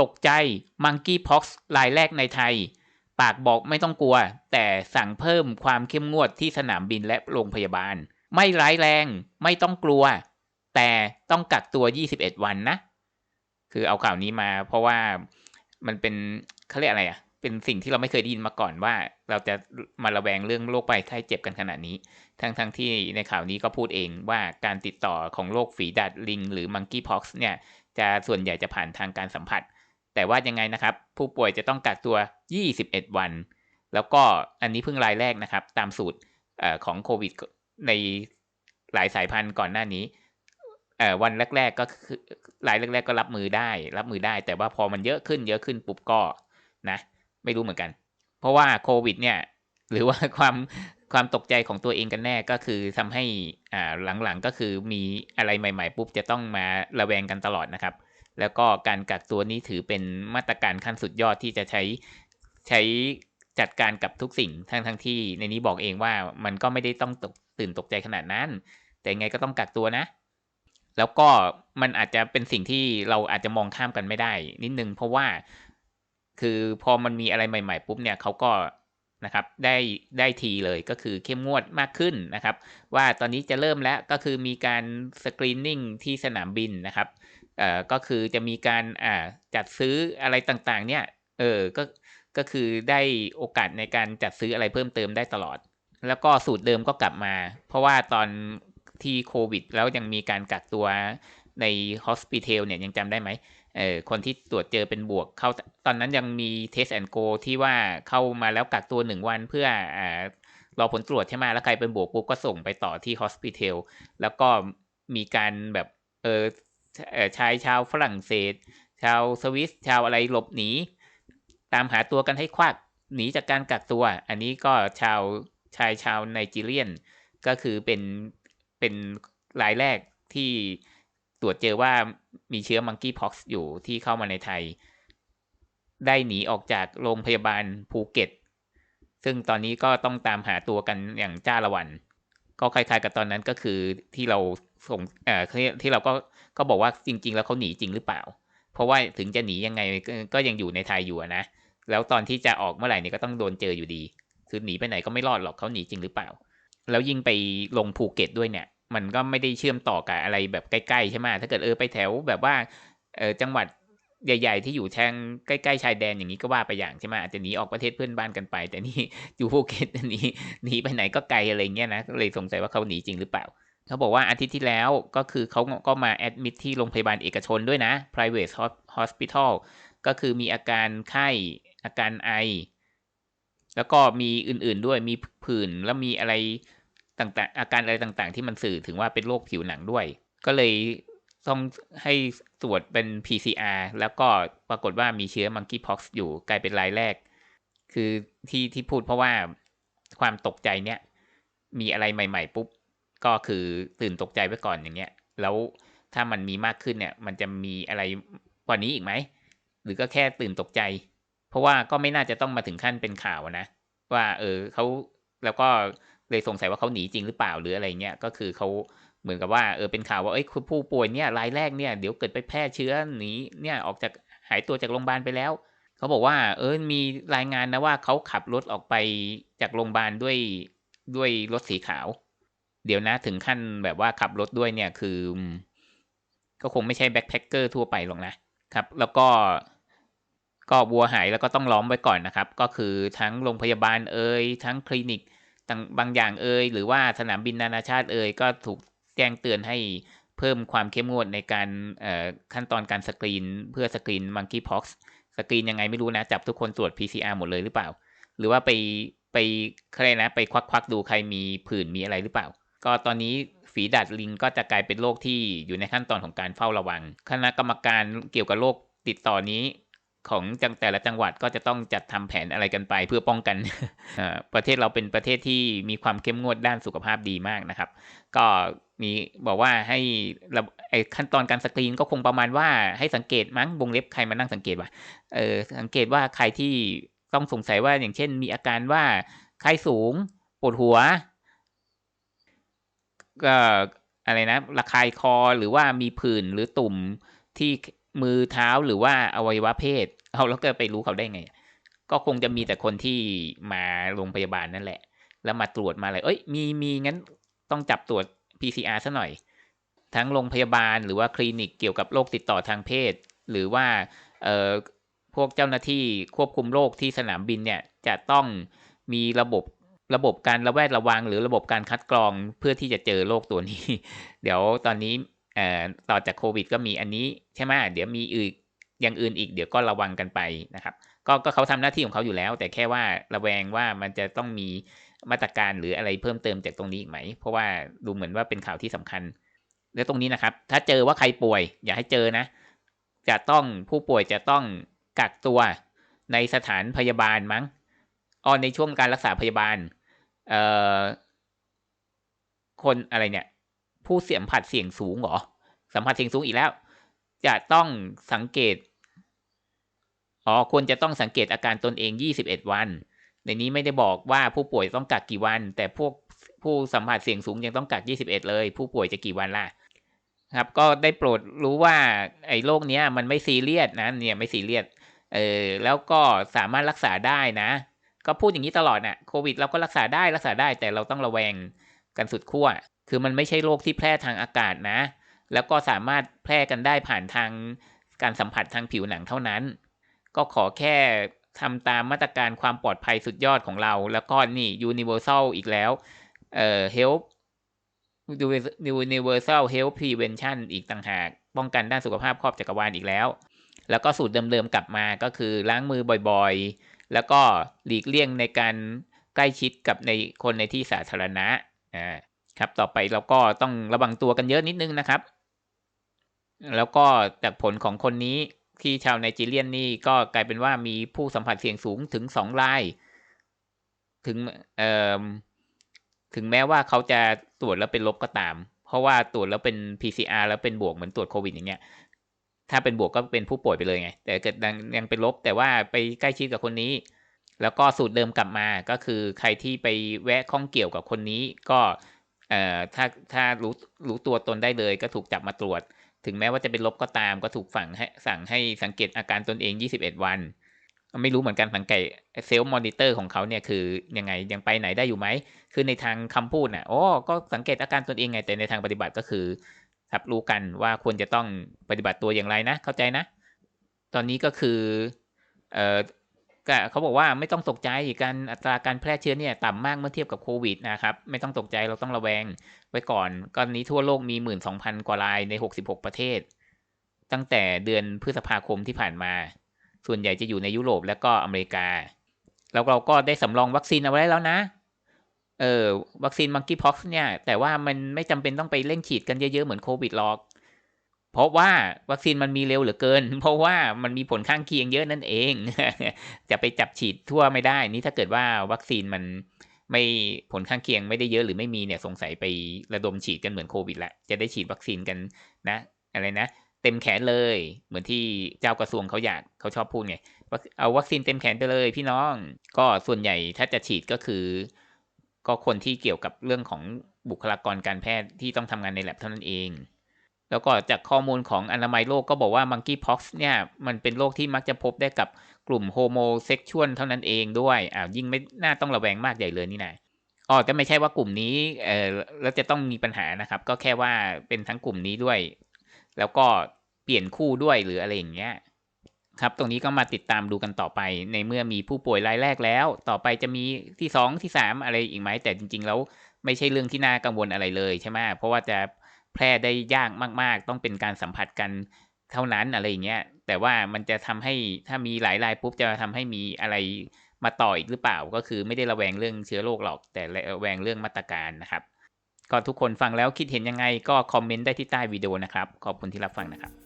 ตกใจมังกี้พ็อกซ์รายแรกในไทย ปากบอกไม่ต้องกลัว แต่สั่งเพิ่มความเข้มงวดที่สนามบินและโรงพยาบาล ไม่ร้ายแรงไม่ต้องกลัว แต่ต้องกักตัว 21 วันนะ คือเอาข่าวนี้มา เพราะว่ามันเป็นเขาเรียกอะไรอะเป็นสิ่งที่เราไม่เคยได้ยินมาก่อนว่า เราจะมาระแวงเรื่องโรคไปไข้เจ็บกันขนาดนี้ ทั้งทั้งที่ในข่าวนี้ก็พูดเองว่าการติดต่อของโรคฝีดาดลิง หรือมังกี้พ็อกซ์เนี่ยจะส่วนใหญ่จะผ่านทางการสัมผัส แต่ว่ายังไงนะครับ ผู้ป่วยจะต้องกักตัว 21 วัน แล้วก็อันนี้เพิ่งรายแรกนะครับ ตามสูตรของโควิดในหลายสายพันธุ์ก่อนหน้านี้วันแรก ๆ ก็คือรายแรก ๆ ก็รับมือได้ รับมือได้ แต่ว่าพอมันเยอะขึ้นเยอะขึ้นปุ๊บก็นะไม่รู้เหมือนกัน เพราะว่าโควิดเนี่ยหรือว่าความความตกใจของตัวเองกันแน่ก็คือทำให้อ่าหลังๆก็คือมีอะไรใหม่ ๆ ปุ๊บจะต้องมาระแวงกันตลอดนะครับ แล้วก็การกักตัวนี้ถือเป็นมาตรการขั้นสุดยอดที่จะใช้ใช้จัดการกับทุกสิ่งทั้งทั้งที่ ในนี้บอกเองว่ามันก็ไม่ได้ต้องตกตื่นตกใจขนาดนั้น แต่ไงก็ต้องกักตัวนะ แล้วก็มันอาจจะเป็นสิ่งที่เราอาจจะมองข้ามกันไม่ได้ นิดนึงเพราะว่าคือพอมันมีอะไรใหม่ๆปุ๊บเนี่ยเขาก็นะครับได้ได้ทีเลยก็คือเข้มงวดมากขึ้นนะครับ ว่าตอนนี้จะเริ่มแล้วก็คือมีการสกรีนนิ่งที่สนามบินนะครับ เอ่อก็คือจะมีการอ่าจัดซื้ออะไรต่างๆ เนี่ยเออก็ก็คือได้โอกาสในการจัดซื้ออะไรเพิ่มเติมได้ตลอด แล้วก็สูตรเดิมก็กลับมา เพราะว่าตอนที่โควิด แล้วยังมีการกักตัวในฮอสพิทลเนี่ยยังจำได้ไหมเออคนที่ตรวจเจอเป็นบวกเข้าตอนนั้นยังมีเทสแอนโกที่ว่าเข้ามาแล้วกักตัวหนึ่งวันเพื่ออ่ารอผลตรวจใช่ไหมแล้วใครเป็นบวกปุ๊บก็ส่งไปต่อที่ฮอสพิทลแล้วก็มีการแบบเออ ชายชาวฝรั่งเศส ชาวสวิสชาวอะไรหลบหนี ตามหาตัวกันให้ควักหนีจากการกักตัว อันนี้ก็ชาวชายชาวไนจีเรียน ก็คือเป็นเป็นรายแรกที่ตรวจเจอว่ามีเชื้อมังกี้พ็อกซ์อยู่ที่เข้ามาในไทย ได้หนีออกจากโรงพยาบาลภูเก็ต ซึ่งตอนนี้ก็ต้องตามหาตัวกันอย่างจ้าละวัน ก็คล้ายๆกับตอนนั้นก็คือที่เราส่งเอ่อที่เราก็ก็บอกว่าจริง ๆ แล้วเขาหนีจริงหรือเปล่า เพราะว่าถึงจะหนียังไงก็ยังอยู่ในไทยอยู่นะแล้วตอนที่จะออกเมื่อไหร่นี่ก็ต้องโดนเจออยู่ดี คือหนีไปไหนก็ไม่รอดหรอกเขาหนีจริงหรือเปล่า แล้วยิ่งไปลงภูเก็ตด้วยเนี่ย มันก็ไม่ได้เชื่อมต่อกับอะไรแบบใกล้ๆใช่ไหมถ้าเกิดเออไปแถวแบบว่าเออจังหวัด ใหญ่ ๆ ที่อยู่แทงใกล้ๆชายแดนอย่างนี้ก็ว่าไปอย่างใช่ไหมอาจจะหนีออกประเทศเพื่อนบ้านกันไป แต่นี่อยู่ภูเก็ตหนีหนีไปไหนก็ไกลอะไรเงี้ยนะเลยสงสัยว่าเขาหนีจริงหรือเปล่าเขาบอกว่าอาทิตย์ที่แล้วก็คือเขาก็มาแอดมิทที่โรงพยาบาลเอกชนด้วยนะ private hospital ก็คือมีอาการไข้อาการไอ แล้วก็มีอื่นๆด้วยมีผื่นแล้วมีอะไรต่างๆ อาการอะไรต่างๆ ที่มันสื่อถึงว่าเป็นโรคผิวหนังด้วย ก็เลย ต้องให้ตรวจเป็น PCR แล้วก็ปรากฏว่ามีเชื้อ monkeypox อยู่กลายเป็นรายแรก คือที่ที่พูดเพราะว่าความตกใจเนี้ยมีอะไรใหม่ ๆ ปุ๊บ ก็คือตื่นตกใจไว้ก่อนอย่างเงี้ย แล้วถ้ามันมีมากขึ้นเนี่ย มันจะมีอะไรกว่านี้อีกไหม หรือก็แค่ตื่นตกใจ เพราะว่าก็ไม่น่าจะต้องมาถึงขั้นเป็นข่าวนะ ว่าเออเขาแล้วก็เลยสงสัยว่าเขาหนีจริงหรือเปล่าหรืออะไรเงี้ยก็คือเขา เหมือนกับว่าเออเป็นข่าวว่าเอ้ยผู้ป่วยเนี่ยรายแรกเนี่ยเดี๋ยวเกิดไปแพร่เชื้อหนีเนี่ยออกจากหายตัวจากโรงพยาบาลไปแล้ว เขาบอกว่า เออมีรายงานนะว่าเขาขับรถออกไปจากโรงพยาบาลด้วยด้วยรถสีขาว เดี๋ยวนะถึงขั้นแบบว่าขับรถด้วยเนี่ยคือ ก็คงไม่ใช่แบ็คแพคเกอร์ทั่วไปหรอกนะครับ แล้วก็ก็วัวหายแล้วก็ต้องล้อมไว้ก่อนนะครับ ก็คือทั้งโรงพยาบาลเอ่ยทั้งคลินิกต่างบางอย่างเอ่ยหรือว่าสนามบินนานาชาติเอ่ยก็ถูก แจ้งเตือนให้เพิ่มความเข้มงวดในการขั้นตอนการสกรีน เพื่อสกรีนมังกี้พ็อกซ์สกรีนยังไงไม่รู้นะ จับทุกคนตรวจ PCR หมดเลยหรือเปล่า หรือว่าไปไปใครนะ ไปควักควักดูใครมีผื่นมีอะไรหรือเปล่า ก็ตอนนี้ฝีดาดลิงก็จะกลายเป็นโรคที่อยู่ในขั้นตอนของการเฝ้าระวัง คณะกรรมการเกี่ยวกับโรคติดต่อนี้ ของจังแต่ละจังหวัดก็จะต้องจัดทำแผนอะไรกันไปเพื่อป้องกันประเทศเราเป็นประเทศที่มีความเข้มงวดด้านสุขภาพดีมากนะครับ ก็มีบอกว่าให้ไอขั้นตอนการสกรีนก็คงประมาณว่าให้สังเกตมั้งวงเล็บใครมานั่งสังเกตว่าเออสังเกตว่าใครที่ต้องสงสัยว่าอย่างเช่น มีอาการว่าไข้สูงปวดหัวก็อะไรนะระคายคอหรือว่ามีผื่นหรือตุ่มที่ มือเท้าหรือว่าอวัยวะเพศ เอาแล้วก็ไปรู้เขาได้ไง ก็คงจะมีแต่คนที่มาโรงพยาบาลนั่นแหละ แล้วมาตรวจมาอะไรเอ้ยมีมีงั้นต้องจับตรวจ PCR ซะหน่อย ทั้งโรงพยาบาลหรือว่าคลินิกเกี่ยวกับโรคติดต่อทางเพศ หรือว่าเอ่อพวกเจ้าหน้าที่ควบคุมโรคที่สนามบินเนี่ยจะต้องมีระบบระบบการระแวดระวัง หรือระบบการคัดกรองเพื่อที่จะเจอโรคตัวนี้ เดี๋ยวตอนนี้ เอ่อต่อจากโควิด ก็มีอันนี้ใช่ไหมเดี๋ยวมีอีกอย่างอื่นอีกเดี๋ยวก็ระวังกันไปนะครับก็ก็เขาทำหน้าที่ของเขาอยู่แล้ว แต่แค่ว่าระแวงว่ามันจะต้องมีมาตรการหรืออะไรเพิ่มเติมจากตรงนี้อีกไหม เพราะว่าดูเหมือนว่าเป็นข่าวที่สำคัญ แล้วตรงนี้นะครับ ถ้าเจอว่าใครป่วย อย่าให้เจอนะ จะต้องผู้ป่วยจะต้องกักตัวในสถานพยาบาลมั้งอ๋อในช่วงการรักษาพยาบาลเอ่อคนอะไรเนี่ย ผู้เสี่ยมผัดเสี่ยงสูงเหรอสัมผัสเสี่ยงสูงอีกแล้ว จะต้องสังเกตอ๋อควรจะต้องสังเกตอาการตนเอง 21 วัน ในนี้ไม่ได้บอกว่าผู้ป่วยต้องกักกี่วัน แต่พวกผู้สัมผัสเสี่ยงสูงยังต้องกัก 21 เลย ผู้ป่วยจะกี่วันล่ะครับ ก็ได้โปรดรู้ว่าไอ้โรคเนี้ยมันไม่ซีเรียสนะเนี่ยไม่ซีเรียสเออแล้วก็สามารถรักษาได้นะ ก็พูดอย่างนี้ตลอดนะ่ะโควิดเราก็รักษาได้รักษาได้แต่เราต้องระแวง กันสุดขั้ว คือมันไม่ใช่โรคที่แพร่ทางอากาศนะ แล้วก็สามารถแพร่กันได้ผ่านทางการสัมผัสทางผิวหนังเท่านั้น ก็ขอแค่ทำตามมาตรการความปลอดภัยสุดยอดของเรา แล้วก็นี่ universal อีกแล้ว เอ่อ health universal health prevention อีกต่างหาก ป้องกันด้านสุขภาพครอบจักรวาลอีกแล้ว แล้วก็สูตรเดิมๆกลับมาก็คือล้างมือบ่อยๆ แล้วก็หลีกเลี่ยงในการใกล้ชิดกับในคนในที่สาธารณะ อ่าครับต่อไปเราก็ต้องระวังตัวกันเยอะนิดนึงนะครับ แล้วก็จากผลของคนนี้ที่ชาวไนจีเรียนนี่ก็กลายเป็นว่ามีผู้สัมผัสเสี่ยงสูงถึงสองราย ถึงเอ่อถึงแม้ว่าเขาจะตรวจแล้วเป็นลบก็ตาม เพราะว่าตรวจแล้วเป็น PCR แล้วเป็นบวกเหมือนตรวจโควิดอย่างเงี้ย ถ้าเป็นบวกก็เป็นผู้ป่วยไปเลยไง แต่เกิดยังเป็นลบแต่ว่าไปใกล้ชิดกับคนนี้ แล้วก็สูตรเดิมกลับมาก็คือใครที่ไปแวะข้องเกี่ยวกับคนนี้ก็เอ่อถ้าถ้ารู้รู้ตัวตนได้เลย ก็ถูกจับมาตรวจ ถึงแม้ว่าจะเป็นลบก็ตาม ก็ถูกฝังให้สั่งให้สังเกตอาการตนเอง 21 วัน ไม่รู้เหมือนกันสังเกตเซลล์มอนิเตอร์ของเขาเนี่ยคือยังไงยังไปไหนได้อยู่ไหม คือในทางคำพูดน่ะโอ้ก็สังเกตอาการตนเองไงแต่ในทางปฏิบัติก็คือรับรู้กันว่าควรจะต้องปฏิบัติตัวอย่างไรนะ เข้าใจนะ ตอนนี้ก็คือเอ่อ เขาบอกว่าไม่ต้องตกใจการอัตราการแพร่เชื้อเนี่ยต่ำมากเมื่อเทียบกับโควิดนะครับไม่ต้องตกใจเราต้องระแวงไว้ก่อนก่อนนี้ทั่วโลกมีหมื่นสองพันกว่ารายในหกสิบหกประเทศ ตั้งแต่เดือนพฤษภาคมที่ผ่านมา ส่วนใหญ่จะอยู่ในยุโรปและก็อเมริกา แล้วเราก็ได้สำรองวัคซีนเอาไว้แล้วนะเออวัคซีนมังกี้พ็อกซ์เนี่ยแต่ว่ามันไม่จำเป็นต้องไปเร่งฉีดกันเยอะๆเหมือนโควิดหรอก เพราะว่าวัคซีนมันมีเร็วเหลือเกิน เพราะว่ามันมีผลข้างเคียงเยอะนั่นเอง จะไปจับฉีดทั่วไม่ได้ นี่ถ้าเกิดว่าวัคซีนมันไม่ผลข้างเคียงไม่ได้เยอะหรือไม่มีเนี่ยสงสัยไประดมฉีดกันเหมือนโควิดละจะได้ฉีดวัคซีนกันนะอะไรนะเต็มแขนเลย เหมือนที่เจ้ากระทรวงเขาอยากเขาชอบพูดไงเอาวัคซีนเต็มแขนไปเลยพี่น้อง ก็ส่วนใหญ่ถ้าจะฉีดก็คือ ก็คนที่เกี่ยวกับเรื่องของบุคลากรการแพทย์ที่ต้องทำงานในแลบเท่านั้นเอง แล้วก็จากข้อมูลของอนามัยโลกก็บอกว่ามังกี้พ็อกซ์เนี่ยมันเป็นโรคที่มักจะพบได้กับกลุ่มโฮโมเซ็กชวลเท่านั้นเองด้วยอ่ายิ่งไม่น่าต้องระแวงมากใหญ่เลยนี่นะอ๋อแต่ไม่ใช่ว่ากลุ่มนี้เออแล้วจะต้องมีปัญหานะครับ ก็แค่ว่าเป็นทั้งกลุ่มนี้ด้วย แล้วก็เปลี่ยนคู่ด้วยหรืออะไรอย่างเงี้ยครับ ตรงนี้ก็มาติดตามดูกันต่อไป ในเมื่อมีผู้ป่วยรายแรกแล้ว ต่อไปจะมีที่สองที่สามอะไรอีกไหมแต่จริง ๆ แล้วไม่ใช่เรื่องที่น่ากังวลอะไรเลยใช่ไหมเพราะว่าจะ แพร่ได้ยากมากๆ ต้องเป็นการสัมผัสกันเท่านั้นอะไรอย่างเงี้ย แต่ว่ามันจะทำให้ถ้ามีหลายรายปุ๊บจะทำให้มีอะไรมาต่ออีกหรือเปล่า ก็คือไม่ได้ระแวงเรื่องเชื้อโรคหรอก แต่ระแวงเรื่องมาตรการนะครับ ก็ทุกคนฟังแล้วคิดเห็นยังไงก็คอมเมนต์ได้ที่ใต้วิดีโอนะครับ ขอบคุณที่รับฟังนะครับ